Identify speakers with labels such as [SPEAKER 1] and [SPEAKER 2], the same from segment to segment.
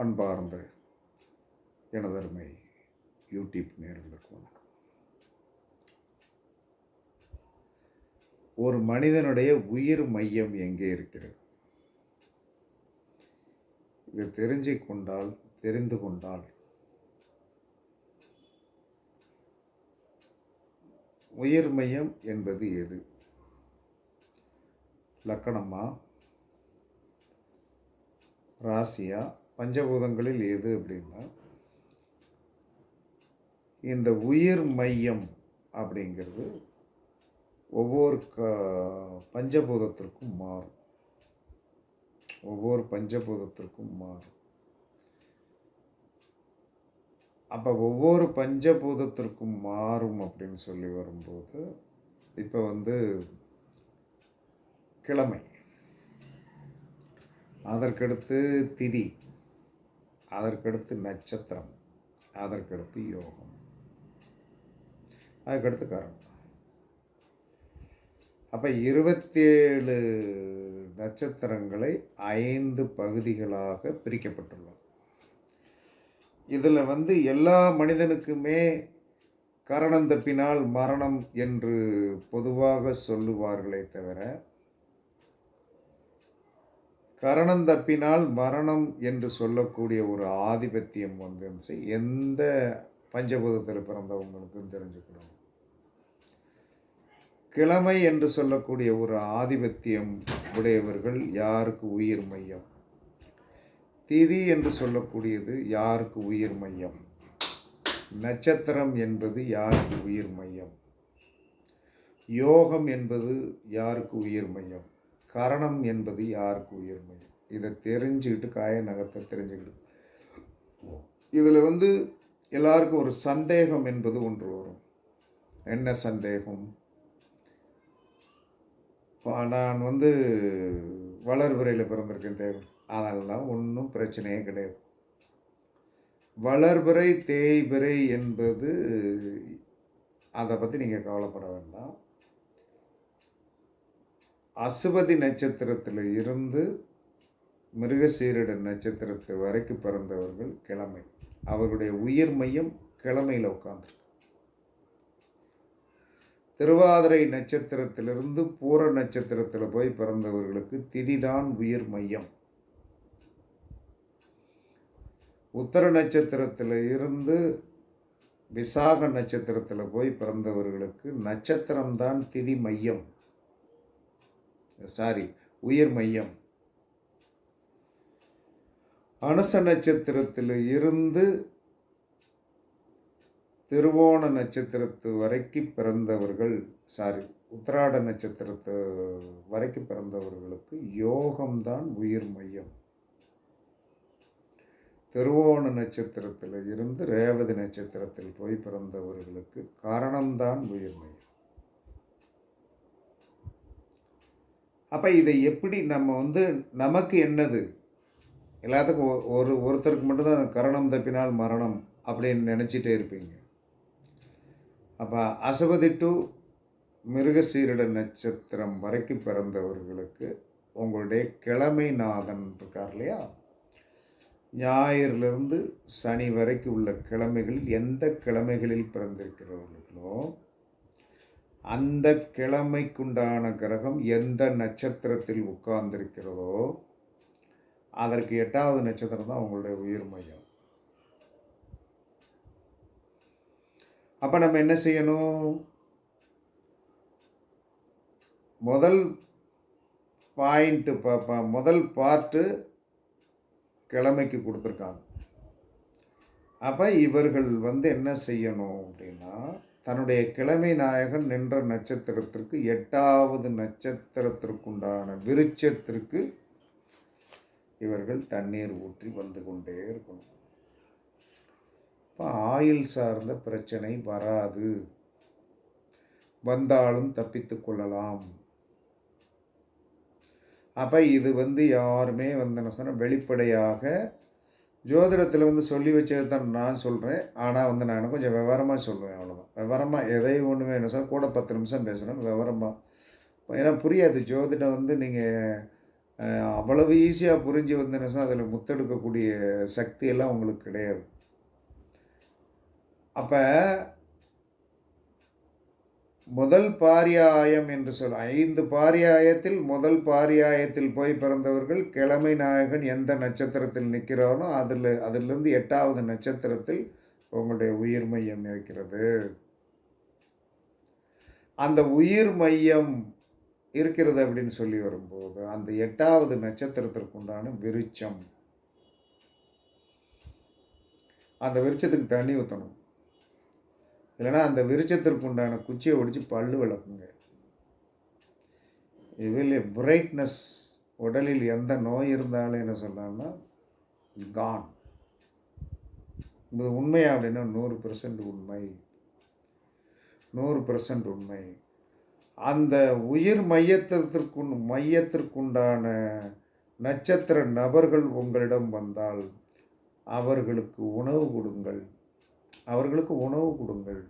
[SPEAKER 1] அன்பார்ந்த எனதருமை யூடியூப் நேர்களுக்கு வணக்கம். ஒரு மனிதனுடைய உயிர் மையம் எங்கே இருக்கிறது? இது தெரிஞ்சு கொண்டால் தெரிந்து கொண்டால் உயிர் மையம் என்பது எது? லக்கணமா? ராசியா? பஞ்சபூதங்களில் எது அப்படின்னா இந்த உயிர் மையம் அப்படிங்கிறது ஒவ்வொரு க பஞ்சபூதத்திற்கும் மாறும். ஒவ்வொரு பஞ்சபூதத்திற்கும் மாறும். அப்போ ஒவ்வொரு பஞ்சபூதத்திற்கும் மாறும் அப்படின்னு சொல்லி வரும்போது இப்போ வந்து கிழமை. அதற்கடுத்து திதி. அதற்கடுத்து நட்சத்திரம் அதற்கடுத்து யோகம். அதுக்கடுத்து கரணம் அப்போ இருபத்தேழு நட்சத்திரங்களை ஐந்து பகுதிகளாக பிரிக்கப்பட்டுள்ளது. இதில் வந்து எல்லா மனிதனுக்குமே கரணம் தப்பினால் மரணம் என்று பொதுவாக சொல்லுவார்களே தவிர கரணம் தப்பினால் மரணம் என்று சொல்லக்கூடிய ஒரு ஆதிபத்தியம் வந்துச்சு எந்த பஞ்சபூதத்தில் பிறந்தவங்களுக்கும் தெரிஞ்சுக்கணும். கிழமை என்று சொல்லக்கூடிய ஒரு ஆதிபத்தியம் உடையவர்கள் யாருக்கு உயிர் மையம்? திதி என்று சொல்லக்கூடியது யாருக்கு உயிர் மையம்? நட்சத்திரம் என்பது யாருக்கு உயிர் மையம்? யோகம் என்பது யாருக்கு உயிர் மையம்? கரணம் என்பது யாருக்கு உயர்மை? இதை தெரிஞ்சுக்கிட்டு காய நகத்தை தெரிஞ்சுக்கிட்டு. இதில் வந்து எல்லாருக்கும் ஒரு சந்தேகம் என்பது ஒன்று வரும். என்ன சந்தேகம்? நான் வந்து வளர்பிறையில் பிறந்திருக்கேன் தேவை அதெல்லாம் ஒன்றும் பிரச்சனையே கிடையாது. வளர்பிறை தேய்பிறை என்பது அதை பற்றி நீங்கள் கவலைப்பட வேண்டாம். அசுபதி நட்சத்திரத்தில் இருந்து மிருகசீரிட நட்சத்திரத்து வரைக்கும் பிறந்தவர்கள் கிழமை. அவர்களுடைய உயிர் மையம் கிழமையில் உட்காந்துருக்கு திருவாதிரை நட்சத்திரத்திலிருந்து பூர நட்சத்திரத்தில் போய் பிறந்தவர்களுக்கு திதிதான் உயிர் மையம். உத்தர நட்சத்திரத்தில் இருந்து விசாக நட்சத்திரத்தில் போய் பிறந்தவர்களுக்கு நட்சத்திரம்தான் திதி மையம். சாரி உயிர் மையம். அனுச நட்சத்திரத்தில் இருந்து திருவோண நட்சத்திரத்து வரைக்கும் பிறந்தவர்கள் சாரி உத்திராட நட்சத்திரத்து வரைக்கும் பிறந்தவர்களுக்கு யோகம்தான் உயிர் மையம். திருவோண நட்சத்திரத்தில் இருந்து ரேவதி நட்சத்திரத்தில் போய் பிறந்தவர்களுக்கு காரணம்தான் உயிர் மையம். அப்போ இதை எப்படி நம்ம வந்து நமக்கு என்னது? எல்லாத்துக்கும் ஒரு ஒருத்தருக்கு மட்டும்தான் கரணம் தப்பினால் மரணம் அப்படின்னு நினச்சிட்டே இருப்பீங்க. அப்போ அசபதி டு மிருகசீரிட நட்சத்திரம் வரைக்கும் பிறந்தவர்களுக்கு உங்களுடைய கிழமை நாதன் இருக்கார் இல்லையா? ஞாயிறிலிருந்து சனி வரைக்கும் உள்ள கிழமைகளில் எந்த கிழமைகளில் பிறந்திருக்கிறவர்களோ அந்த கிழமைக்குண்டான கிரகம் எந்த நட்சத்திரத்தில் உட்கார்ந்திருக்கிறதோ அதற்கு எட்டாவது நட்சத்திரம் தான் உங்களுடைய உயிர் மையம். அப்போ நம்ம என்ன செய்யணும்? முதல் பாயிண்ட்டு பா முதல் பார்ட்டு கிழமைக்கு கொடுத்துருக்காங்க. அப்போ இவர்கள் வந்து என்ன செய்யணும் அப்படின்னா தன்னுடைய கிழமை நாயகன் நின்ற நட்சத்திரத்திற்கு எட்டாவது நட்சத்திரத்திற்குண்டான விருட்சத்திற்கு இவர்கள் தண்ணீர் ஊற்றி வந்து கொண்டே இருக்கணும். இப்போ ஆயில் சார்ந்த பிரச்சனை வராது. வந்தாலும் தப்பித்து கொள்ளலாம். அப்போ இது வந்து யாருமே வந்து என்ன சொன்னால் வெளிப்படையாக ஜோதிடத்தில் வந்து சொல்லி வச்சது தான் நான் சொல்கிறேன் ஆனால் வந்து நான் கொஞ்சம் விவரமாக சொல்லுவேன் அவ்வளோதான் விவரமாக எதை ஒன்று வேணும் சார்? கூட பத்து நிமிஷம் பேசுகிறேன் விவரமாக ஏன்னா புரியாது ஜோதிடம் வந்து நீங்கள் அவ்வளவு ஈஸியாக புரிஞ்சு வந்துன்னு அதில் முத்தெடுக்கக்கூடிய சக்தி எல்லாம் உங்களுக்கு கிடையாது. அப்போ முதல் பாரியாயம் என்று சொல் ஐந்து பாரியாயத்தில் முதல் பாரியாயத்தில் போய் பிறந்தவர்கள் கிழமை நாயகன் எந்த நட்சத்திரத்தில் நிற்கிறானோ அதில் அதிலிருந்து எட்டாவது நட்சத்திரத்தில் உங்களுடைய உயிர் மையம் இருக்கிறது. அந்த உயிர் மையம் இருக்கிறது அப்படின்னு சொல்லி வரும்போது அந்த எட்டாவது நட்சத்திரத்திற்கு உண்டான விருட்சம். அந்த விருச்சத்துக்கு தண்ணி ஊற்றணும் இல்லைன்னா அந்த விருச்சத்திற்கு உண்டான குச்சியை ஒடிச்சு பல்லு விளக்குங்க. இவில் பிரைட்னஸ் உடலில் எந்த நோய் இருந்தாலும் என்ன சொல்லலாம்னா கான் இது உண்மையா அப்படின்னா நூறு பெர்சன்ட் உண்மை. நூறு பெர்சன்ட் உண்மை. அந்த உயிர் மையத்திற்கு மையத்திற்குண்டான நட்சத்திர நபர்கள் உங்களிடம் வந்தால் அவர்களுக்கு உணவு கொடுங்கள். அவர்களுக்கு உணவு கொடுங்கள்.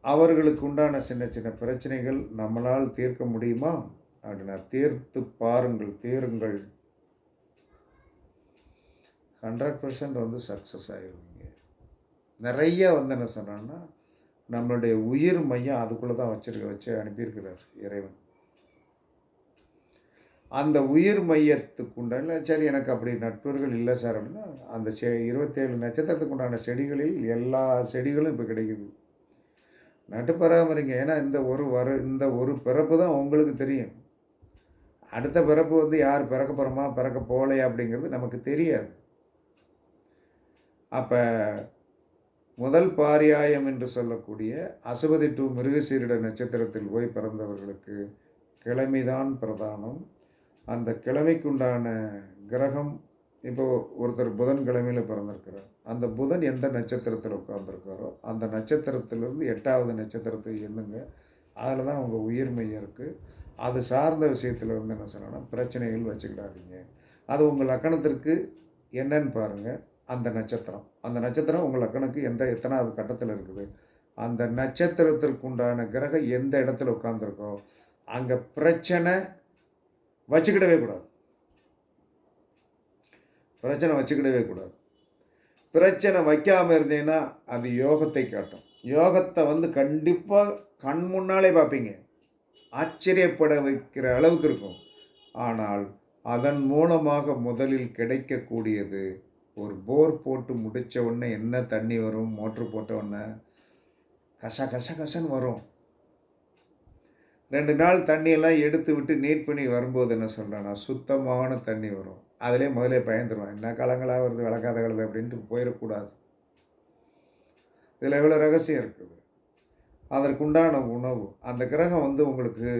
[SPEAKER 1] அவர்களுக்கு உண்டான சின்ன சின்ன பிரச்சனைகள் நம்மளால் தீர்க்க முடியுமா? அப்படின்னா தீர்த்து பாருங்கள் தீருங்கள். ஹண்ட்ரட் பர்சன்ட் வந்து சக்ஸஸ் ஆகிருவீங்க நிறைய வந்து என்ன சொன்னான்னா நம்மளுடைய உயிர் மையம் அதுக்குள்ளே தான் வச்சிருக்க வச்சு அனுப்பியிருக்கிறார் இறைவன். அந்த உயிர் மையத்துக்கு உண்டான சரி எனக்கு அப்படி நட்பர்கள் இல்லை சார் அப்படின்னா அந்த செ இருபத்தேழு நட்சத்திரத்துக்கு உண்டான செடிகளில் எல்லா செடிகளும் இப்போ கிடைக்குது. நட்டு பராமரிங்க. ஏன்னா இந்த ஒரு வர இந்த ஒரு பிறப்பு தான் உங்களுக்கு தெரியும். அடுத்த பிறப்பு வந்து யார் பிறக்க போகிறோமா பிறக்க போகலையா அப்படிங்கிறது நமக்கு தெரியாது. அப்போ முதல் பாரியாயம் என்று சொல்லக்கூடிய அசுபதி டு மிருகசீரிட நட்சத்திரத்தில் போய் பிறந்தவர்களுக்கு கிழமைதான் பிரதானம். அந்த கிழமைக்குண்டான கிரகம் இப்போ ஒருத்தர் புதன் கிழமையில் பிறந்திருக்கிறார். அந்த புதன் எந்த நட்சத்திரத்தில் உட்காந்துருக்காரோ அந்த நட்சத்திரத்திலிருந்து எட்டாவது நட்சத்திரத்தை எண்ணுங்க. அதில் தான் அவங்க உயிர்மையம் இருக்குது அது சார்ந்த விஷயத்தில் வந்து என்ன சொல்லணும்னா பிரச்சனைகள் வச்சுக்கிடாதீங்க. அது உங்கள் லக்கணத்திற்கு என்னன்னு பாருங்கள் அந்த நட்சத்திரம். அந்த நட்சத்திரம் உங்கள் லக்கணக்கு எந்த எத்தனாவது கட்டத்தில் இருக்குது? அந்த நட்சத்திரத்திற்குண்டான கிரகம் எந்த இடத்துல உட்காந்துருக்கோ அங்கே பிரச்சனை வச்சுக்கிடவே கூடாது. பிரச்சனை வச்சுக்கிடவே கூடாது. பிரச்சனை வைக்காமல் இருந்தீங்கன்னா அது யோகத்தை காட்டும். யோகத்தை வந்து கண்டிப்பாக கண் முன்னாலே பார்ப்பீங்க. ஆச்சரியப்பட வைக்கிற அளவுக்கு இருக்கும். ஆனால் அதன் மூலமாக முதலில் கிடைக்கக்கூடியது ஒரு போர் போட்டு முடித்த உடனே என்ன தண்ணி வரும் மோட்ரு போட்ட உடனே கச கச கசன்னு வரும். ரெண்டு நாள் தண்ணியெல்லாம் எடுத்து விட்டு நீட் பண்ணி வரும்போது என்ன சொல்கிறேன்னா சுத்தமான தண்ணி வரும். அதிலே முதலே பயந்துருவான். என்ன காலங்களாக வருது விளக்காத கலது அப்படின்ட்டு போயிடக்கூடாது. இதில் எவ்வளோ ரகசியம் இருக்குது? அதற்குண்டான உணவு. அந்த கிரகம் வந்து உங்களுக்கு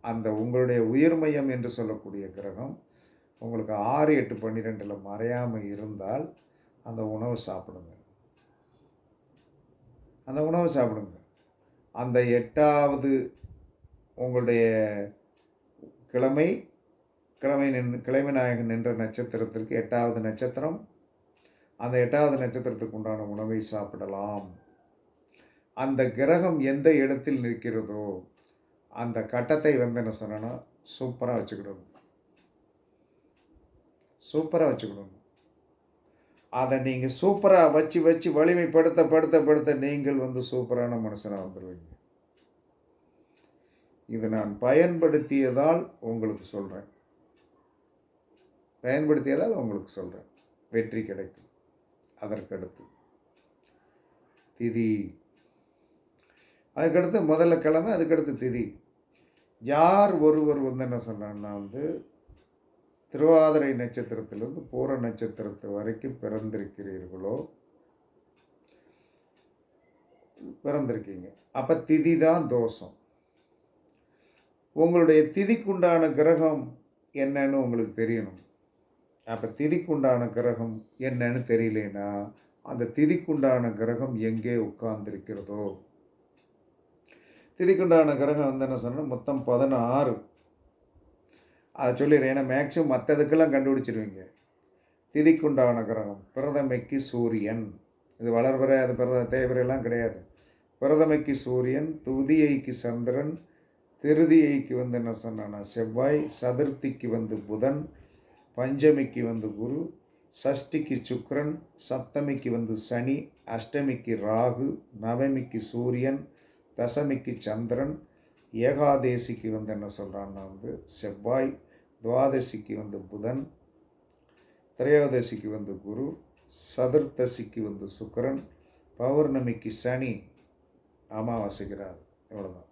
[SPEAKER 1] அந்த உங்களுடைய உயிர் மையம் என்று சொல்லக்கூடிய கிரகம் உங்களுக்கு ஆறு எட்டு பன்னிரெண்டில் மறையாமல் இருந்தால் அந்த உணவு சாப்பிடுங்க. அந்த உணவை சாப்பிடுங்க. அந்த எட்டாவது உங்களுடைய கிழமை கிழமை நின் கிழமை நாயகன் நின்ற நட்சத்திரத்திற்கு எட்டாவது நட்சத்திரம். அந்த எட்டாவது நட்சத்திரத்துக்கு உண்டான உணவை சாப்பிடலாம். அந்த கிரகம் எந்த இடத்தில் நிற்கிறதோ அந்த கட்டத்தை வந்து என்ன சொன்னேன்னா சூப்பராக வச்சுக்கிடணும் சூப்பராக வச்சுக்கிடணும் அதை நீங்கள் சூப்பராக வச்சு வச்சு வலிமைப்படுத்த படுத்த படுத்த நீங்கள் வந்து சூப்பரான மனுஷனாக வந்துடுவீங்க இது நான் பயன்படுத்தியதால் உங்களுக்கு சொல்கிறேன் பயன்படுத்தியதால் உங்களுக்கு சொல்கிறேன் வெற்றி கிடைக்கும். அதற்கடுத்து திதி. அதுக்கடுத்து முதல்ல கிழமை அதுக்கடுத்து திதி. யார் ஒருவர் வந்து என்ன சொன்னான்னா வந்து திருவாதிரை நட்சத்திரத்திலிருந்து பூர நட்சத்திரத்து வரைக்கும் பிறந்திருக்கிறீர்களோ பிறந்திருக்கீங்க. அப்போ திதி தான் தோஷம். உங்களுடைய திதிக்குண்டான கிரகம் என்னன்னு உங்களுக்கு தெரியணும். அப்போ திதிக்குண்டான கிரகம் என்னன்னு தெரியலனா அந்த திதிக்குண்டான கிரகம் எங்கே உட்கார்ந்திருக்கிறதோ? திதிக்குண்டான கிரகம் வந்து என்ன சொன்னால் மொத்தம் பதினாறு. அதை சொல்லிடுறேன். ஏன்னா மேக்ஸிமம் மற்றதுக்கெல்லாம் கண்டுபிடிச்சிருவீங்க. திதிக்குண்டான கிரகம் பிரதமைக்கு சூரியன். இது வளர்வரை அது பிரத தேவரெல்லாம் கிடையாது. பிரதமைக்கு சூரியன் துதியைக்கு சந்திரன் திருதியைக்கு வந்து என்ன சொன்னான்னா செவ்வாய் சதுர்த்திக்கு வந்து புதன் பஞ்சமிக்கு வந்து குரு சஷ்டிக்கு சுக்கரன் சப்தமிக்கு வந்து சனி அஷ்டமிக்கு ராகு நவமிக்கு சூரியன் தசமிக்கு சந்திரன் ஏகாதேசிக்கு வந்து என்ன சொல்கிறான்னா வந்து செவ்வாய் துவாதசிக்கு வந்து புதன் திரையோதசிக்கு வந்து குரு சதுர்த்தசிக்கு வந்து சுக்கரன் பௌர்ணமிக்கு சனி அமாவாசைக்கிறார் இவ்வளோதான்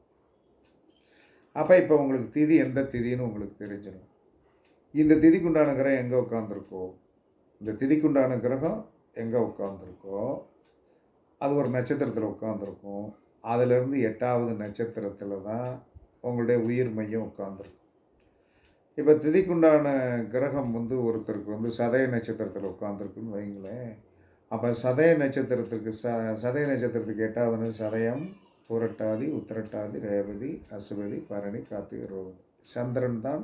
[SPEAKER 1] அப்போ இப்போ உங்களுக்கு திதி எந்த திதின்னு உங்களுக்கு தெரிஞ்சிடும். இந்த திதிக்குண்டான கிரகம் எங்கே உட்காந்துருக்கோ இந்த திதிக்குண்டான கிரகம் எங்கே உட்காந்துருக்கோ அது ஒரு நட்சத்திரத்தில் உட்காந்துருக்கும் அதிலிருந்து எட்டாவது நட்சத்திரத்தில் தான் உங்களுடைய உயிர் மையம் உட்காந்துருக்கும் இப்போ திதிக்குண்டான கிரகம் வந்து ஒருத்தருக்கு வந்து சதய நட்சத்திரத்தில் உட்காந்துருக்குன்னு வைங்களேன். அப்போ சதய நட்சத்திரத்திற்கு ச சதய நட்சத்திரத்துக்கு எட்டாவது சதயம் புரட்டாதி உத்திரட்டாதி ரேவதி அசுவதி பரணி கார்த்திகை ரோகம் சந்திரன் தான்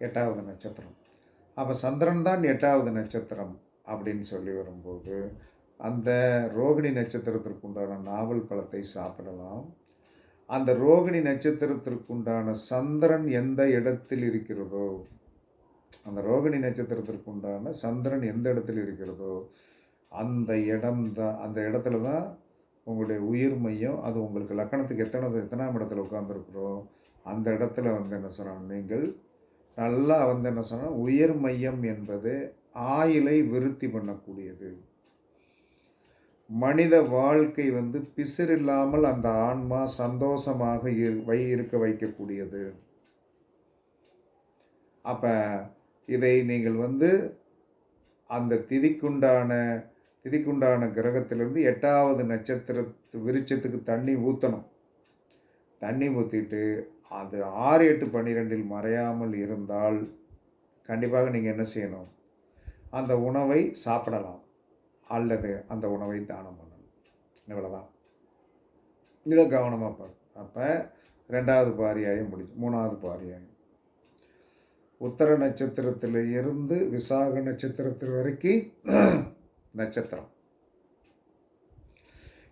[SPEAKER 1] எட்டாவது நட்சத்திரம். அப்போ சந்திரன் தான் எட்டாவது நட்சத்திரம் அப்படின்னு சொல்லி வரும்போது அந்த ரோகிணி நட்சத்திரத்திற்கு உண்டான நாவல் பழத்தை சாப்பிடலாம். அந்த ரோகிணி நட்சத்திரத்திற்குண்டான சந்திரன் எந்த இடத்தில் இருக்கிறதோ அந்த ரோகிணி நட்சத்திரத்திற்குண்டான சந்திரன் எந்த இடத்தில் இருக்கிறதோ அந்த இடம் தான் அந்த இடத்துல தான் உங்களுடைய உயிர் மையம் அது உங்களுக்கு லக்கணத்துக்கு எத்தனை எத்தனாம் இடத்துல உட்காந்துருக்குறோம் அந்த இடத்துல வந்து என்ன சொன்னால் நீங்கள் நல்லா வந்து என்ன சொன்னால் உயர் மையம் என்பது ஆயிலை விருத்தி பண்ணக்கூடியது. மனித வாழ்க்கை வந்து பிசிறில்லாமல் அந்த ஆன்மா சந்தோஷமாக இரு- வை இருக்க வைக்கக்கூடியது. அப்போ இதை நீங்கள் வந்து அந்த திதிக்குண்டான திதிக்குண்டான கிரகத்திலிருந்து எட்டாவது நட்சத்திர விருச்சத்துக்கு தண்ணி ஊற்றணும் தண்ணி ஊற்றிட்டு அது ஆறு எட்டு பன்னிரெண்டில் மறையாமல் இருந்தால் கண்டிப்பாக நீங்கள் என்ன செய்யணும்? அந்த உணவை சாப்பிடலாம். அல்லது அந்த உணவை தானம் பண்ணணும். இவ்வளோதான் இதை கவனமாக பாரு. அப்போ ரெண்டாவது பாரியாயம் முடிஞ்சு மூணாவது பாரியாயும். உத்தர நட்சத்திரத்தில் இருந்து விசாக நட்சத்திரத்தில் வரைக்கும் நட்சத்திரம்.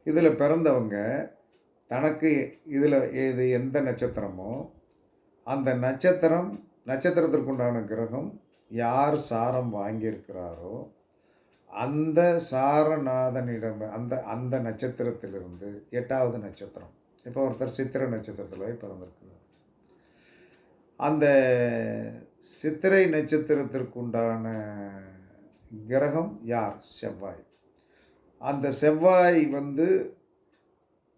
[SPEAKER 1] இதில் பிறந்தவங்க தனக்கு இதில் இது எந்த நட்சத்திரமோ அந்த நட்சத்திரம் நட்சத்திரத்திற்குண்டான கிரகம் யார் சாரம் வாங்கியிருக்கிறாரோ அந்த சாரநாதனிடம் அந்த அந்த நட்சத்திரத்திலிருந்து எட்டாவது நட்சத்திரம். இப்போ ஒருத்தர் சித்திரை நட்சத்திரத்தில் போய் பிறந்திருக்கிறார். அந்த சித்திரை நட்சத்திரத்திற்குண்டான கிரகம் யார்? செவ்வாய். அந்த செவ்வாய் வந்து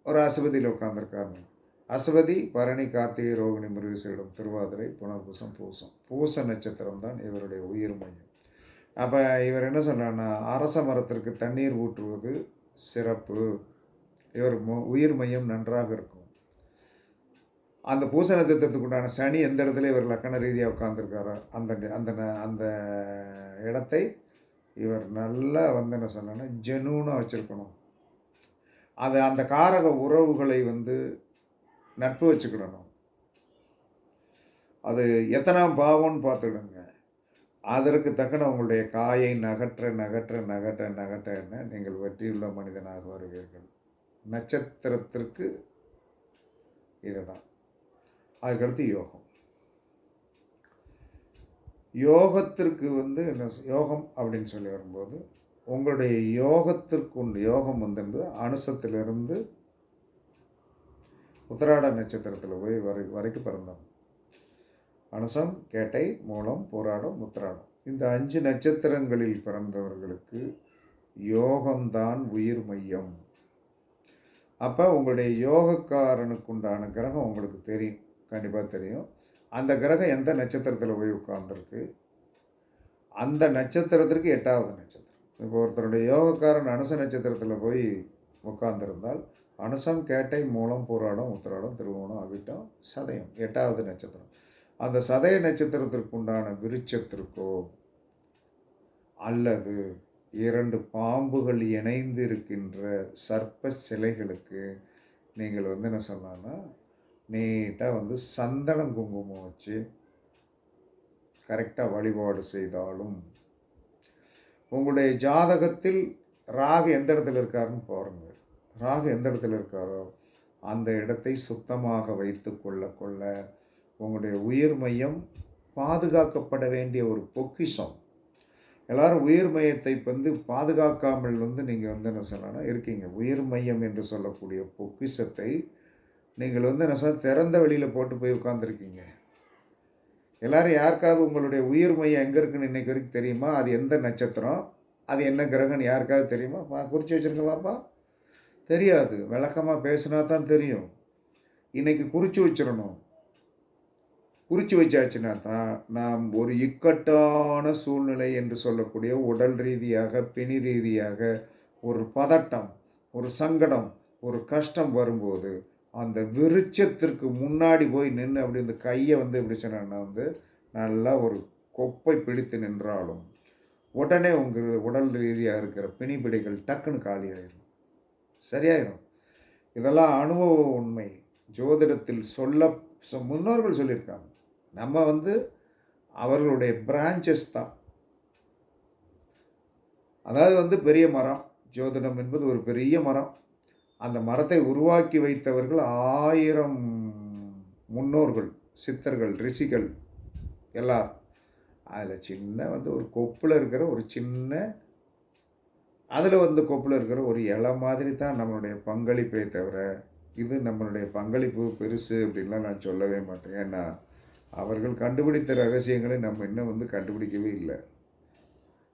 [SPEAKER 1] ஒரு அசுபதியில் உட்காந்துருக்காரு அசுபதி பரணி கார்த்திகை ரோகிணி முருகேசரிடம் திருவாதிரை புனர்பூசம் பூசம். பூச நட்சத்திரம் தான் இவருடைய உயிர் மையம். அப்போ இவர் என்ன சொல்றாருன்னா அரச மரத்திற்கு தண்ணீர் ஊற்றுவது சிறப்பு. இவர் மு- உயிர் மையம் நன்றாக இருக்கும். அந்த பூச நட்சத்திரத்துக்கு உண்டான சனி எந்த இடத்துல இவர் லக்கண ரீதியாக உட்காந்துருக்காரோ அந்த அந்த ந- அந்த இடத்தை இவர் நல்லா வந்து என்ன சொன்னா ஜெனூனாக வச்சுருக்கணும். அது அந்த காரக உறவுகளை வந்து நட்பு வச்சுக்கிடணும் அது எத்தனாம் பாவம்னு பார்த்துடுங்க அதற்கு தக்கன உங்களுடைய காயை நகற்ற நகற்ற நகற்ற நகற்ற என்ன நீங்கள் வெற்றியுள்ள மனிதனாக வருவீர்கள். நட்சத்திரத்திற்கு இதுதான். அதுக்கடுத்து யோகம். யோகத்திற்கு வந்து என்ன யோகம் அப்படின்னு சொல்லி வரும்போது உங்களுடைய யோகத்திற்கு உண்டு யோகம் வந்து என்பது அனுசத்திலிருந்து உத்தராட நட்சத்திரத்தில் போய் வரை வரைக்கும் பிறந்தோம் அனுசம் கேட்டை மூலம் போராடம் உத்திராடம். இந்த அஞ்சு நட்சத்திரங்களில் பிறந்தவர்களுக்கு யோகம்தான் உயிர் மையம். அப்போ உங்களுடைய யோகக்காரனுக்கு உண்டான கிரகம் உங்களுக்கு தெரியும். கண்டிப்பாக தெரியும். அந்த கிரகம் எந்த நட்சத்திரத்தில் போய் உட்கார்ந்துருக்கு? அந்த நட்சத்திரத்திற்கு எட்டாவது நட்சத்திரம். இப்போ ஒருத்தருடைய யோகக்காரன் அனுச நட்சத்திரத்தில் போய் உட்கார்ந்துருந்தால் அனுசம் கேட்டை மூலம் போராடம் உத்திராடம் திருவோணம் அவிட்டம் சதயம் எட்டாவது நட்சத்திரம். அந்த சதய நட்சத்திரத்திற்கு உண்டான விருட்சத்திற்கோ அல்லது இரண்டு பாம்புகள் இணைந்து இருக்கின்ற சர்ப்ப சிலைகளுக்கு நீங்கள் வந்து என்ன சொன்னான்னா நீட்டாக வந்து சந்தனம் குங்குமம் வச்சு கரெக்டாக வழிபாடு செய்தாலும் உங்களுடைய ஜாதகத்தில் ராகு எந்த இடத்துல இருக்காருன்னு பாருங்கள் ராகு எந்த இடத்துல இருக்காரோ அந்த இடத்தை சுத்தமாக வைத்து கொள்ள கொள்ள உங்களுடைய உயிர் மையம் பாதுகாக்கப்பட வேண்டிய ஒரு பொக்கிஷம். எல்லாரும் உயிர் மையத்தை வந்து பாதுகாக்காமல் வந்து நீங்கள் வந்து என்ன சொல்லலாம் இருக்கீங்க. உயிர் மையம் என்று சொல்லக்கூடிய பொக்கிஷத்தை நீங்கள் வந்து என்ன சார் திறந்த வெளியில் போட்டு போய் உட்காந்துருக்கீங்க எல்லோரும் யாருக்காவது உங்களுடைய உயிர் மையம் எங்கே இருக்குன்னு இன்றைக்கு வரைக்கும் தெரியுமா? அது எந்த நட்சத்திரம்? அது என்ன கிரகம்னு யாருக்காவது தெரியுமா? பா குறித்து வச்சுருங்க பாப்பா தெரியாது. விளக்கமாக பேசினா தான் தெரியும். இன்றைக்கி குறித்து வச்சிடணும். குறித்து வச்சாச்சுன்னா தான் நாம் ஒரு இக்கட்டான சூழ்நிலை என்று சொல்லக்கூடிய உடல் ரீதியாக பிணி ரீதியாக ஒரு பதட்டம் ஒரு சங்கடம் ஒரு கஷ்டம் வரும்போது அந்த விருட்சத்திற்கு முன்னாடி போய் நின்று அப்படி இந்த கையை வந்து எப்படி சொன்னா வந்து நல்லா ஒரு கொப்பை பிடித்து நின்றாலும் உடனே உங்கள் உடல் ரீதியாக இருக்கிற பிணிபிடிகள் டக்குன்னு காலியாயிரும். சரியாயிரும். இதெல்லாம் அனுபவ உண்மை. ஜோதிடத்தில் சொல்ல முன்னோர்கள் சொல்லியிருக்காங்க. நம்ம வந்து அவர்களுடைய பிரான்ச்சஸ் தான். அதாவது வந்து பெரிய மரம் ஜோதிடம் என்பது ஒரு பெரிய மரம். அந்த மரத்தை உருவாக்கி வைத்தவர்கள் ஆயிரம் முன்னோர்கள் சித்தர்கள் ரிஷிகள் எல்லாம் அதில் சின்ன வந்து ஒரு கொப்பில் இருக்கிற ஒரு சின்ன அதில் வந்து கொப்பில் இருக்கிற ஒரு இலை மாதிரி தான் நம்மளுடைய பங்களிப்பே தவிர இது நம்மளுடைய பங்களிப்பு பெருசு அப்படின்லாம் நான் சொல்லவே மாட்டேன். ஏன்னா அவர்கள் கண்டுபிடித்த ரகசியங்களை நம்ம இன்னும் வந்து கண்டுபிடிக்கவே இல்லை.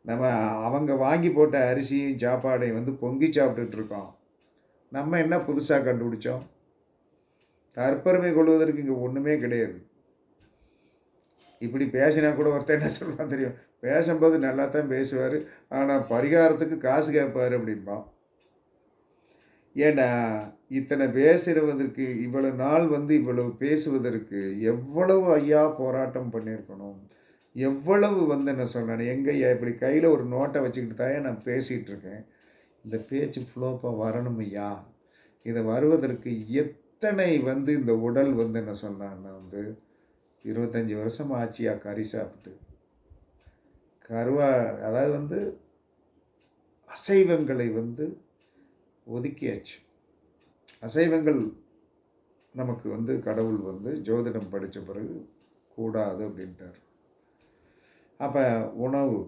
[SPEAKER 1] நம்ம அவங்க வாங்கி போட்ட அரிசியும் சாப்பாடையும் வந்து பொங்கி சாப்பிட்டுட்ருக்கோம் நம்ம என்ன புதுசாக கண்டுபிடிச்சோம்? தற்பெருமை கொள்வதற்கு இங்கே ஒன்றுமே கிடையாது. இப்படி பேசினா கூட ஒருத்தர் என்ன சொல்கிறான் தெரியும்? பேசும்போது நல்லா தான் பேசுவார். ஆனால் பரிகாரத்துக்கு காசு கேட்பார் அப்படிம்பான். ஏன்னா இத்தனை பேசுகிறவதற்கு இவ்வளவு நாள் வந்து இவ்வளவு பேசுவதற்கு எவ்வளவு ஐயா போராட்டம் பண்ணியிருக்கணும்? எவ்வளவு வந்து என்ன சொன்னேன் எங்கே ஐயா இப்படி கையில் ஒரு நோட்டை வச்சுக்கிட்டு தான் நான் பேசிகிட்டு இருக்கேன்? இந்த பேச்சு ஃப்ளோப்பாக வரணும் ஐயா இதை வருவதற்கு எத்தனை வந்து இந்த உடல் வந்து என்ன சொன்னான்னா வந்து இருபத்தஞ்சி வருஷம் ஆச்சியா கறி சாப்பிட்டு. கருவா அதாவது வந்து அசைவங்களை வந்து ஒதுக்கியாச்சு. அசைவங்கள் நமக்கு வந்து கடவுள் வந்து ஜோதிடம் படித்த பிறகு கூடாது அப்படின்ட்டார். அப்போ உணவு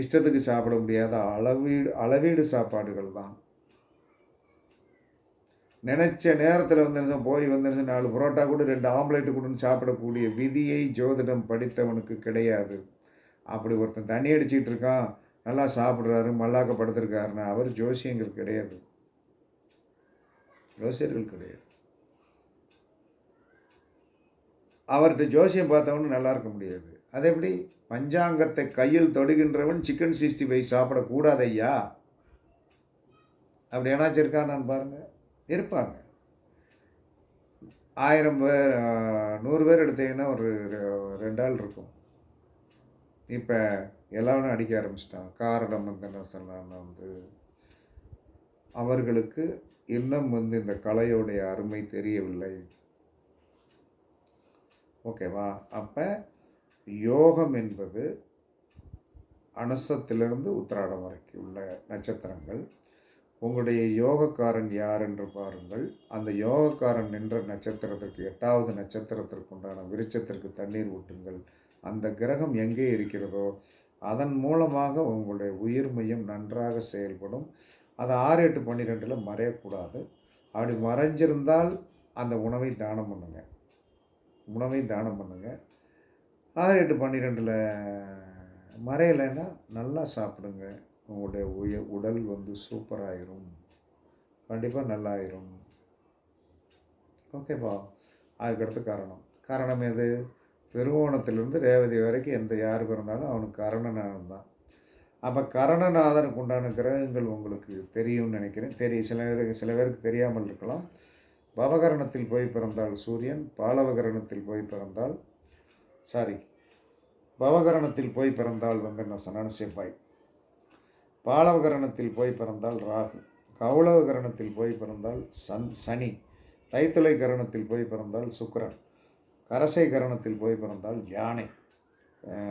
[SPEAKER 1] இஷ்டத்துக்கு சாப்பிட முடியாத அளவீடு அளவீடு சாப்பாடுகள் தான். நினச்ச நேரத்தில் வந்துருச்சோம் போய் வந்து நாலு புரோட்டா கூட ரெண்டு ஆம்லேட்டு கொடுன்னு சாப்பிடக்கூடிய விதியை ஜோதிடம் படித்தவனுக்கு கிடையாது. அப்படி ஒருத்தன் தண்ணி அடிச்சிட்டு இருக்கான் நல்லா சாப்பிட்றாரு மல்லாக்க படுத்திருக்காருன்னா அவர் ஜோசியங்கள் கிடையாது. ஜோசியர்கள் கிடையாது. அவர்கிட்ட ஜோசியம் பார்த்தவனு நல்லா இருக்க முடியாது. அது எப்படி பஞ்சாங்கத்தை கையில் தொடுகின்றவன் சிக்கன் சிக்ஸ்டி ஃபைவ் சாப்பிடக்கூடாது ஐயா அப்படி ஏனாச்சும் இருக்கான்னு பாருங்கள் இருப்பாங்க. ஆயிரம் பேர் நூறு பேர் எடுத்தீங்கன்னா ஒரு ரெ- ரெண்டு ஆள் இருக்கும். இப்போ எல்லாரும் அடிக்க ஆரம்பிச்சிட்டான் காரணம் வந்து என்ன சொன்னான் வந்து அவர்களுக்கு இன்னும் வந்து இந்த கலையோடைய அருமை தெரியவில்லை. ஓகேவா? அப்போ யோகம் என்பது அனுசத்திலிருந்து உத்திராடம் வரைக்கும் உள்ள நட்சத்திரங்கள். உங்களுடைய யோகக்காரன் யார் என்று பாருங்கள். அந்த யோகக்காரன் நின்ற நட்சத்திரத்திற்கு எட்டாவது நட்சத்திரத்திற்கு உண்டான விருட்சத்திற்கு தண்ணீர் ஊட்டுங்கள். அந்த கிரகம் எங்கே இருக்கிறதோ அதன் மூலமாக உங்களுடைய உயிர் மையம் நன்றாக செயல்படும். அது ஆறு எட்டு பன்னிரெண்டில் மறையக்கூடாது. அப்படி மறைஞ்சிருந்தால் அந்த உணவை தானம் பண்ணுங்கள் உணவை தானம் பண்ணுங்கள் ஆறு எட்டு பன்னிரெண்டில் மறையலைன்னா நல்லா சாப்பிடுங்க. உங்களுடைய உய உடல் வந்து சூப்பராகிரும் கண்டிப்பாக நல்லாயிரும். ஓகேப்பா. அதுக்கடுத்து காரணம். காரணம் எது? திருவோணத்திலிருந்து ரேவதி வரைக்கும் எந்த யார் பிறந்தாலும் அவனுக்கு கரணநாதன் தான். அப்போ கரணநாதனுக்கு உண்டான கிரகங்கள் உங்களுக்கு தெரியும்னு நினைக்கிறேன். தெரியும். சில பேருக்கு சில பேருக்கு தெரியாமல் இருக்கலாம். பவகரணத்தில் போய் பிறந்தால் சூரியன் பாலவகரணத்தில் போய் பிறந்தால் சாரி. பவகரணத்தில் போய் பிறந்தால் வந்து என்ன சொன்னான்னு செவ்வாய். பாலவகரணத்தில் போய் பிறந்தால் ராகு. கௌளவகரணத்தில் போய் பிறந்தால் சன் சனி. தைத்துளை கரணத்தில் போய் பிறந்தால் சுக்கரன். கரசை கரணத்தில் போய் பிறந்தால் யானை.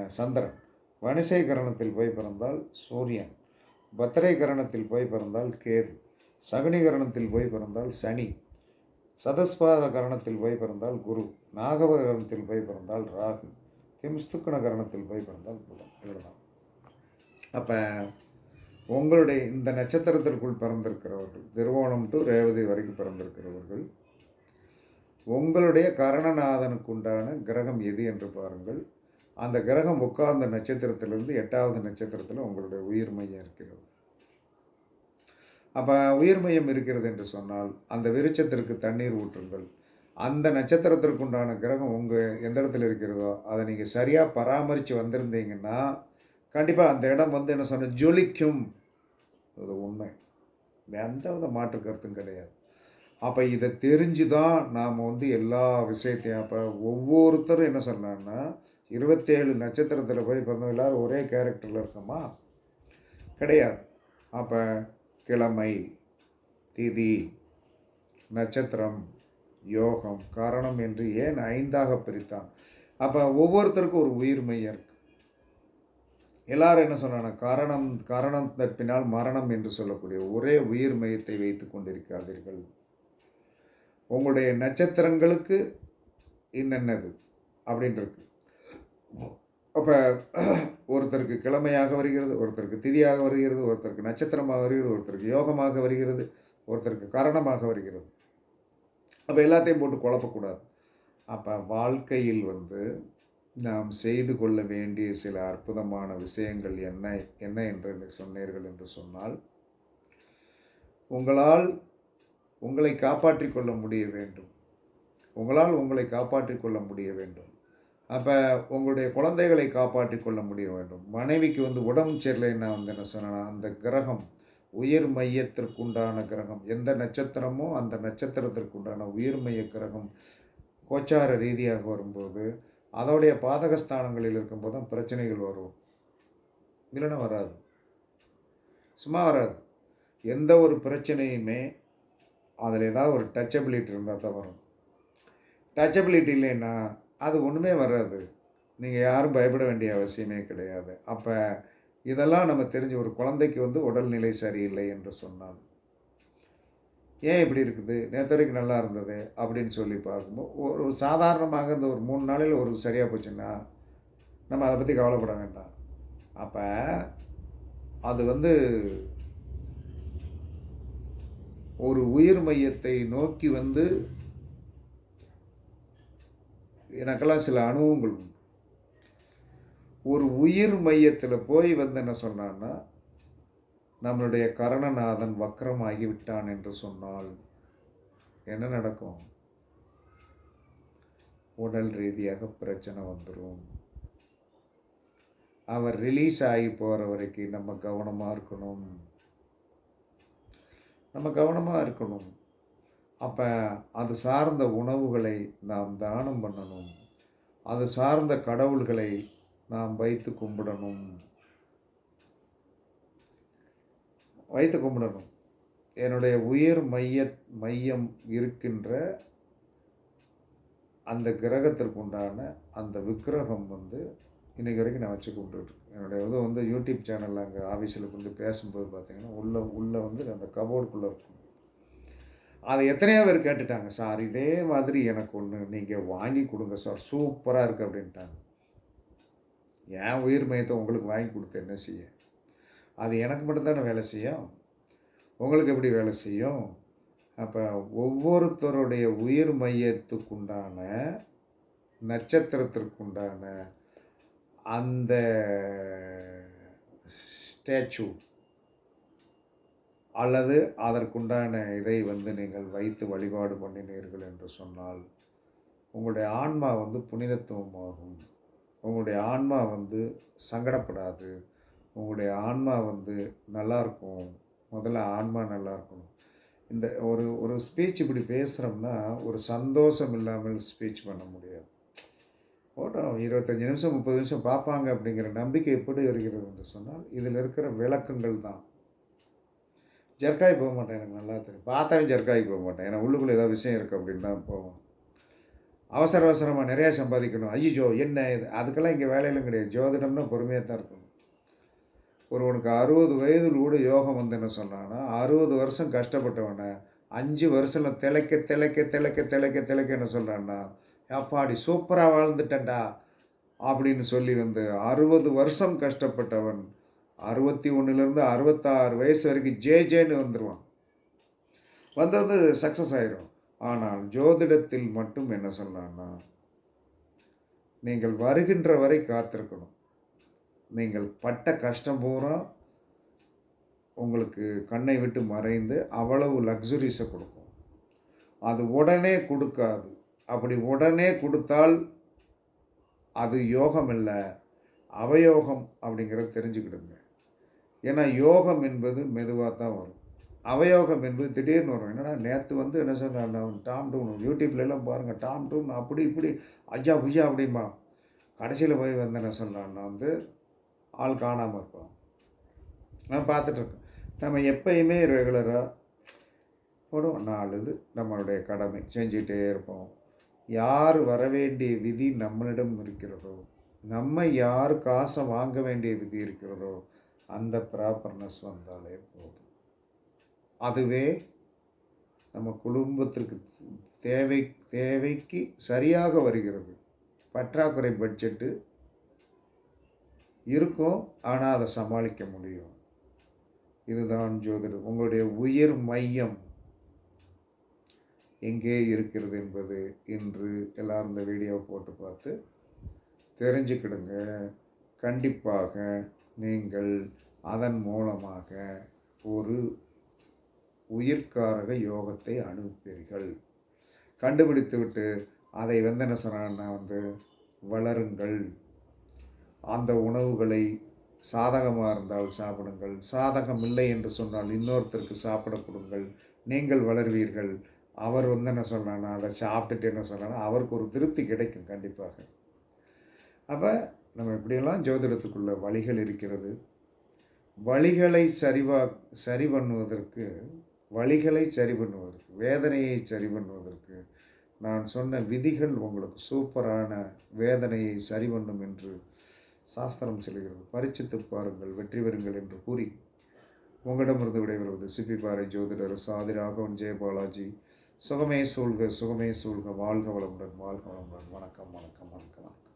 [SPEAKER 1] சந்திரன். வனிசை கரணத்தில் போய் பிறந்தால் சூரியன். பத்திரை கரணத்தில் போய் பிறந்தால் கேது. சகுனி கரணத்தில் போய் பிறந்தால் சனி. சதஸ்பார கரணத்தில் போய் பிறந்தால் குரு. நாகபகரணத்தில் போய் பிறந்தால் ராகு கிம்ஸ்துக்கண கரணத்தில் போய் பிறந்தால் புதன். இவ்வளோதான் அப்போ உங்களுடைய இந்த நட்சத்திரத்திற்குள் பிறந்திருக்கிறவர்கள் திருவோணம் டு ரேவதி வரைக்கும் பிறந்திருக்கிறவர்கள் உங்களுடைய கரணநாதனுக்கு உண்டான கிரகம் எது என்று பாருங்கள். அந்த கிரகம் உட்கார்ந்த நட்சத்திரத்திலிருந்து எட்டாவது நட்சத்திரத்தில் உங்களுடைய உயிர் மையம் இருக்கிறது. அப்போ உயிர் மையம் இருக்கிறது என்று சொன்னால் அந்த விருச்சத்திற்கு தண்ணீர் ஊற்றுங்கள். அந்த நட்சத்திரத்திற்கு உண்டான கிரகம் உங்கள் எந்த இடத்துல இருக்கிறதோ அதை நீங்கள் சரியாக பராமரித்து வந்திருந்தீங்கன்னா கண்டிப்பாக அந்த இடம் வந்து என்ன சொன்ன ஜொலிக்கும். அது உண்மை. எந்த வித மாற்று கருத்தும் கிடையாது. அப்போ இதை தெரிஞ்சு தான் நாம் வந்து எல்லா விஷயத்தையும் அப்போ ஒவ்வொருத்தரும் என்ன சொன்னான்னா இருபத்தேழு நட்சத்திரத்தில் போய் பிறந்தவங்க எல்லாரும் ஒரே கேரக்டரில் இருக்கோமா? கிடையாது. அப்போ கிழமை திதி நட்சத்திரம் யோகம் காரணம் என்று ஏன் ஐந்தாக பிரித்தான்? அப்போ ஒவ்வொருத்தருக்கும் ஒரு உயிர் மையம் எல்லாரும் என்ன சொன்னாங்க காரணம் காரணம் தப்பினால் மரணம் என்று சொல்லக்கூடிய ஒரே உயிர் மையத்தை வைத்து கொண்டிருக்காதீர்கள். உங்களுடைய நட்சத்திரங்களுக்கு என்னென்னது அப்படின்றது அப்போ ஒருத்தருக்கு கிழமையாக வருகிறது ஒருத்தருக்கு திதியாக வருகிறது ஒருத்தருக்கு நட்சத்திரமாக வருகிறது ஒருத்தருக்கு யோகமாக வருகிறது ஒருத்தருக்கு காரணமாக வருகிறது. அப்போ எல்லாத்தையும் போட்டு குழப்பக்கூடாது. அப்போ வாழ்க்கையில் வந்து நாம் செய்து கொள்ள வேண்டிய சில அற்புதமான விஷயங்கள் என்ன என்ன என்று சொன்னீர்கள் என்று சொன்னால் உங்களால் உங்களை காப்பாற்றி கொள்ள முடிய வேண்டும். உங்களால் உங்களை காப்பாற்றிக் கொள்ள முடிய வேண்டும். அப்போ உங்களுடைய குழந்தைகளை காப்பாற்றிக் கொள்ள முடிய வேண்டும். மனைவிக்கு வந்து உடம்பு சரியில்லைன்னா வந்து என்ன சொன்னால் அந்த கிரகம் உயிர் மையத்திற்குண்டான கிரகம். எந்த நட்சத்திரமோ அந்த நட்சத்திரத்திற்குண்டான உயிர் மைய கிரகம் கோச்சார ரீதியாக வரும்போது அதோடைய பாதகஸ்தானங்களில் இருக்கும்போது தான் பிரச்சனைகள் வரும். இல்லைன்னா வராது. சும்மா வராது. எந்த ஒரு பிரச்சனையுமே அதில் ஏதாவது ஒரு டச்சபிலிட்டி இருந்தால் தான் வரும். டச்சபிலிட்டி இல்லைன்னா அது ஒன்றுமே வராது. நீங்கள் யாரும் பயப்பட வேண்டிய அவசியமே கிடையாது. அப்போ இதெல்லாம் நம்ம தெரிஞ்ச ஒரு குழந்தைக்கு வந்து உடல்நிலை சரியில்லை என்று சொன்னால் ஏன் இப்படி இருக்குது? நேற்று வரைக்கும் நல்லா இருந்தது அப்படின்னு சொல்லி பார்க்கும்போது ஒரு சாதாரணமாக இந்த ஒரு மூணு நாளில் ஒரு சரியாக போச்சுன்னா நம்ம அதை பற்றி கவலைப்பட வேண்டாம். அப்போ அது வந்து ஒரு உயிர் மையத்தை நோக்கி வந்து எனக்கெல்லாம் சில அனுபவங்கள் உண்டு. ஒரு உயிர் மையத்தில் போய் வந்து என்ன சொன்னான்னா நம்மளுடைய கரணநாதன் வக்கரமாகி விட்டான் என்று சொன்னால் என்ன நடக்கும்? உடல் ரீதியாக பிரச்சனை வந்துடும் அவர் ரிலீஸ் ஆகி போகிற வரைக்கும் நம்ம கவனமாக இருக்கணும். நம்ம கவனமாக இருக்கணும். அப்போ அது சார்ந்த உணவுகளை நாம் தானம் பண்ணணும். அது சார்ந்த கடவுள்களை நாம் வைத்து கும்பிடணும். வைத்து கும்பிடணும். என்னுடைய உயிர் மைய மையம் இருக்கின்ற அந்த கிரகத்திற்கு உண்டான அந்த விக்கிரகம் வந்து இன்றைக்கி வரைக்கும் நான் வச்சு கும்பிட்டுருக்கேன் என்னுடைய இது வந்து யூடியூப் சேனலில் அங்கே ஆஃபீஸில் கொண்டு பேசும்போது பார்த்தீங்கன்னா உள்ளே உள்ளே வந்து அந்த கபோர்டுக்குள்ளே இருக்கும். அதை எத்தனையோ பேர் கேட்டுட்டாங்க சார் இதே மாதிரி எனக்கு ஒன்று நீங்கள் வாங்கி கொடுங்க சார் சூப்பராக இருக்குது அப்படின்ட்டாங்க. என் உயிர் மையத்தை உங்களுக்கு வாங்கி கொடுத்து என்ன செய்ய? அது எனக்கு மட்டும்தானே வேலை செய்யும்? உங்களுக்கு எப்படி வேலை செய்யும்? அப்போ ஒவ்வொருத்தருடைய உயிர் மையத்துக்குண்டான நட்சத்திரத்திற்குண்டான அந்த ஸ்டேச்சு அல்லது அதற்குண்டான இதை வந்து நீங்கள் வைத்து வழிபாடு பண்ணினீர்கள் என்று சொன்னால் உங்களுடைய ஆன்மா வந்து புனிதத்துவமாகும். உங்களுடைய ஆன்மா வந்து சங்கடப்படாது. உங்களுடைய ஆன்மா வந்து நல்லாயிருக்கும் முதல்ல ஆன்மா நல்லா இருக்கணும் இந்த ஒரு ஒரு ஸ்பீச் இப்படி பேசுகிறோம்னா ஒரு சந்தோஷம் இல்லாமல் ஸ்பீச் பண்ண முடியாது. போட்டோம் இருபத்தஞ்சி நிமிஷம் முப்பது நிமிஷம் பார்ப்பாங்க அப்படிங்கிற நம்பிக்கை எப்படி வருகிறது என்று சொன்னால் இதில் இருக்கிற விளக்கங்கள் தான். ஜர்க்காய் போக மாட்டேன் எனக்கு நல்லா தெரியும். பார்த்தாலும் ஜர்க்காய் போக மாட்டேன். ஏன்னா உள்ளுக்குள்ளே ஏதாவது விஷயம் இருக்குது அப்படின்னு தான் போவோம். அவசர அவசரமாக நிறையா சம்பாதிக்கணும். ஐயோ என்ன இது? அதுக்கெல்லாம் இங்கே வேலையெல்லாம் கிடையாது. ஜோதிடம்னா பொறுமையாக தான் இருக்கணும். ஒருவனுக்கு அறுபது வயதில் கூட யோகம் வந்து என்ன சொன்னான்னா அறுபது வருஷம் கஷ்டப்பட்டவனை அஞ்சு வருஷம் திளைக்க திளைக்க திளைக்க திளைக்க திளைக்க என்ன சொல்கிறான்னா அப்பாடி சூப்பராக வாழ்ந்துட்டேன்டா அப்படின்னு சொல்லி வந்து அறுபது வருஷம் கஷ்டப்பட்டவன் அறுபத்தி ஒன்றுலேருந்து அறுபத்தாறு வயசு வரைக்கும் ஜே ஜேன்னு வந்துடுவான் வந்தது சக்ஸஸ் ஆயிரும். ஆனால் ஜோதிடத்தில் மட்டும் என்ன சொன்னான்னா நீங்கள் வருகின்ற வரை காத்திருக்கணும். நீங்கள் பட்ட கஷ்டம் பூரா உங்களுக்கு கண்ணை விட்டு மறைந்து அவ்வளவு லக்ஸுரிஸை கொடுக்கும். அது உடனே கொடுக்காது. அப்படி உடனே கொடுத்தால் அது யோகம் இல்லை அவயோகம் அப்படிங்கிறத தெரிஞ்சுக்கிடுங்க. ஏன்னா யோகம் என்பது மெதுவாக தான் வரும். அவயோகம் என்பது திடீர்னு வரும். என்னடா நேற்று வந்து என்ன சொன்னான் டாம் டூன் யூடியூப்லலாம் பாருங்கள் டாம் டூன் அப்படி இப்படி ஐயா புஜா அப்படிமா கடைசியில் போய் வந்து என்ன சொன்னான்னா வந்து ஆள் காணாமல் இருப்பான். நான் பார்த்துட்ருக்கேன் நம்ம எப்பயுமே ரெகுலராக ஒரு நாலு நம்மளுடைய கடமை செஞ்சிகிட்டே இருப்போம். யார் வர வேண்டிய விதி நம்மளிடம் இருக்கிறதோ நம்ம யார் காசை வாங்க வேண்டிய விதி இருக்கிறதோ அந்த ப்ராப்பர்னஸ் வந்தாலே போதும். அதுவே நம்ம குடும்பத்திற்கு தேவை தேவைக்கு சரியாக வருகிறது. பற்றாக்குறை பட்ஜெட்டு இருக்கும் ஆனால் அதை சமாளிக்க முடியும். இதுதான் ஜோதிடம். உங்களுடைய உயிர் மையம் எங்கே இருக்கிறது என்பது இன்று எல்லோரும் இந்த வீடியோவை போட்டு பார்த்து தெரிஞ்சுக்கிடுங்க. கண்டிப்பாக நீங்கள் அதன் மூலமாக ஒரு உயிர்காரக யோகத்தை அனுப்பீர்கள் கண்டுபிடித்துவிட்டு அதை வந்து என்ன சொன்னான்னா வந்து வளருங்கள். அந்த உணவுகளை சாதகமாக இருந்தால் சாப்பிடுங்கள். சாதகம் இல்லை என்று சொன்னால் இன்னொருத்தருக்கு சாப்பிட கொடுங்கள். நீங்கள் வளருவீர்கள். அவர் வந்து என்ன சொன்னான்னா அதை சாப்பிட்டுட்டு என்ன சொன்னான்னா அவருக்கு ஒரு திருப்தி கிடைக்கும் கண்டிப்பாக. அப்போ நம்ம இப்படியெல்லாம் ஜோதிடத்துக்குள்ள வழிகள் இருக்கிறது. வழிகளை சரிவா சரி பண்ணுவதற்கு வழிகளை சரி பண்ணுவதற்கு வேதனையை சரி பண்ணுவதற்கு நான் சொன்ன விதிகள் உங்களுக்கு சூப்பரான வேதனையை சரி பண்ணும் என்று சாஸ்திரம் சொல்கிறது. பரிச்சித்து பாருங்கள் வெற்றி பெறுங்கள் என்று கூறி உங்களிடமிருந்து விடைபெறுவது சிப்பிப்பாறை ஜோதிடர் சாதி ராகவன் ஜெயபாலாஜி சுகமே சூழ்க சுகமே சூழ்க வாழ்க வளமுடன் வாழ்க வளமுடன். வணக்கம் வணக்கம் வணக்கம் வணக்கம்.